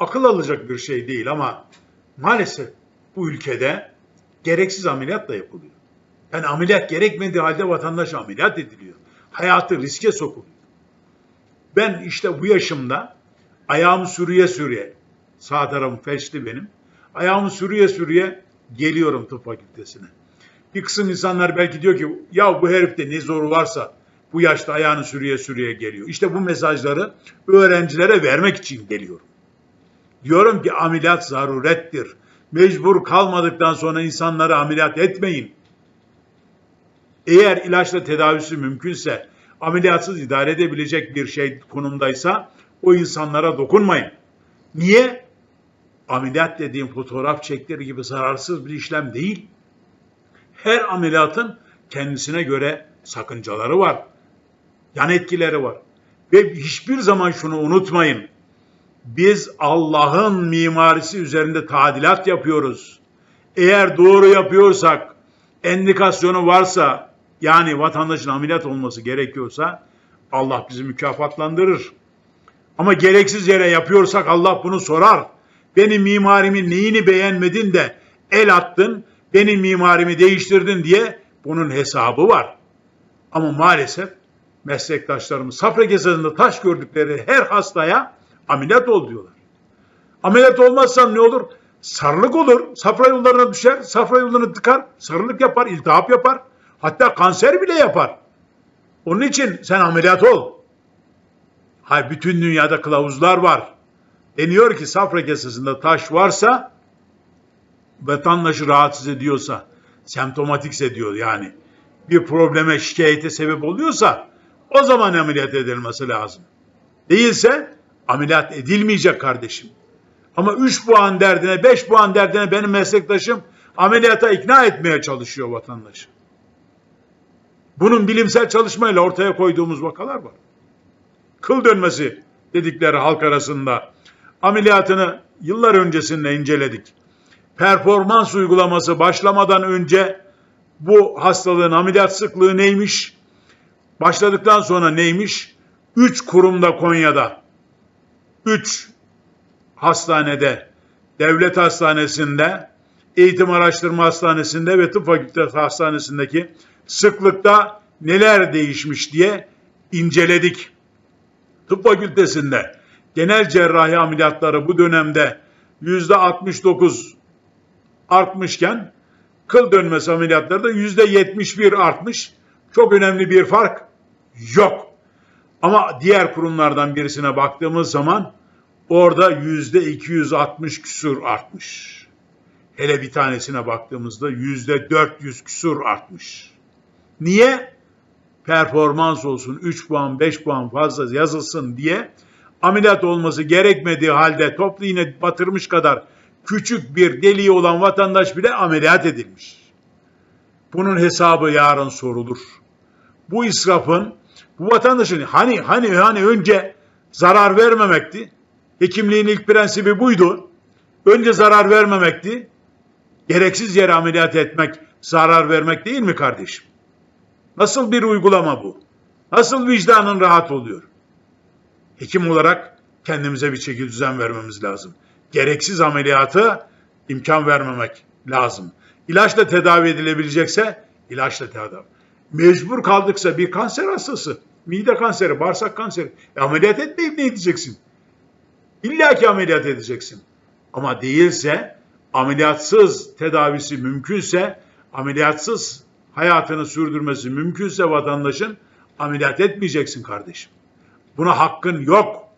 akıl alacak bir şey değil ama maalesef bu ülkede gereksiz ameliyat da yapılıyor. Yani ameliyat gerekmediği halde vatandaş ameliyat ediliyor. Hayatı riske sokuluyor. Ben işte bu yaşımda ayağımı sürüye sürüye, sağ tarafım felçli benim, ayağımı sürüye sürüye geliyorum tıp fakültesine. Bir kısım insanlar belki diyor ki ya bu herifte ne zoru varsa bu yaşta ayağını sürüye sürüye geliyor. İşte bu mesajları öğrencilere vermek için geliyorum. Diyorum ki ameliyat zarurettir. Mecbur kalmadıktan sonra insanları ameliyat etmeyin. Eğer ilaçla tedavisi mümkünse, ameliyatsız idare edebilecek bir şey konumdaysa o insanlara dokunmayın. Niye? Ameliyat dediğim fotoğraf çekleri gibi zararsız bir işlem değil. Her ameliyatın kendisine göre sakıncaları var. Yan etkileri var. Ve hiçbir zaman şunu unutmayın. Biz Allah'ın mimarisi üzerinde tadilat yapıyoruz. Eğer doğru yapıyorsak, endikasyonu varsa, yani vatandaşın ameliyat olması gerekiyorsa Allah bizi mükafatlandırır. Ama gereksiz yere yapıyorsak Allah bunu sorar. Benim mimarimin neyini beğenmedin de el attın, benim mimarimi değiştirdin diye bunun hesabı var. Ama maalesef meslektaşlarımız safra kesesinde taş gördükleri her hastaya ameliyat ol diyorlar. Ameliyat olmazsam ne olur? Sarılık olur. Safra yollarına düşer. Safra yollarını tıkar. Sarılık yapar. iltihap yapar. Hatta kanser bile yapar. Onun için sen ameliyat ol. Hayır bütün dünyada kılavuzlar var. Deniyor ki safra kesesinde taş varsa vatandaşı rahatsız ediyorsa semptomatikse diyor yani bir probleme şikayete sebep oluyorsa o zaman ameliyat edilmesi lazım. Değilse ameliyat edilmeyecek kardeşim. Ama 3 puan derdine 5 puan derdine benim meslektaşım ameliyata ikna etmeye çalışıyor vatandaşı. Bunun bilimsel çalışmayla ortaya koyduğumuz vakalar var. Kıl dönmesi dedikleri halk arasında ameliyatını yıllar öncesinde inceledik. Performans uygulaması başlamadan önce bu hastalığın ameliyat sıklığı neymiş? Başladıktan sonra neymiş? 3 kurumda Konya'da, 3 hastanede, devlet hastanesinde, eğitim araştırma hastanesinde ve tıp fakültesi hastanesindeki sıklıkta neler değişmiş diye inceledik. Tıp fakültesinde genel cerrahi ameliyatları bu dönemde yüzde 69 artmışken kıl dönmesi ameliyatları da yüzde 71 artmış. Çok önemli bir fark yok. Ama diğer kurumlardan birisine baktığımız zaman orada yüzde 260 küsur artmış. Hele bir tanesine baktığımızda yüzde 400 küsur artmış. Niye? Performans olsun 3 puan 5 puan fazla yazılsın diye ameliyat olması gerekmediği halde toplu iğne batırmış kadar küçük bir deliği olan vatandaş bile ameliyat edilmiş. Bunun hesabı yarın sorulur. Bu israfın bu vatandaşın hani hani hani önce zarar vermemekti. Hekimliğin ilk prensibi buydu. Önce zarar vermemekti. Gereksiz yere ameliyat etmek zarar vermek değil mi kardeşim? Nasıl bir uygulama bu? Nasıl vicdanın rahat oluyor? Hekim olarak kendimize bir çeki düzen vermemiz lazım. Gereksiz ameliyatı imkan vermemek lazım. İlaçla tedavi edilebilecekse ilaçla tedavi. Mecbur kaldıksa bir kanser hastası, mide kanseri, bağırsak kanseri, e, ameliyat etmeyip ne edeceksin? İlla ki ameliyat edeceksin. Ama değilse ameliyatsız tedavisi mümkünse, ameliyatsız hayatını sürdürmesi mümkünse vatandaşın ameliyat etmeyeceksin kardeşim. Buna hakkın yok.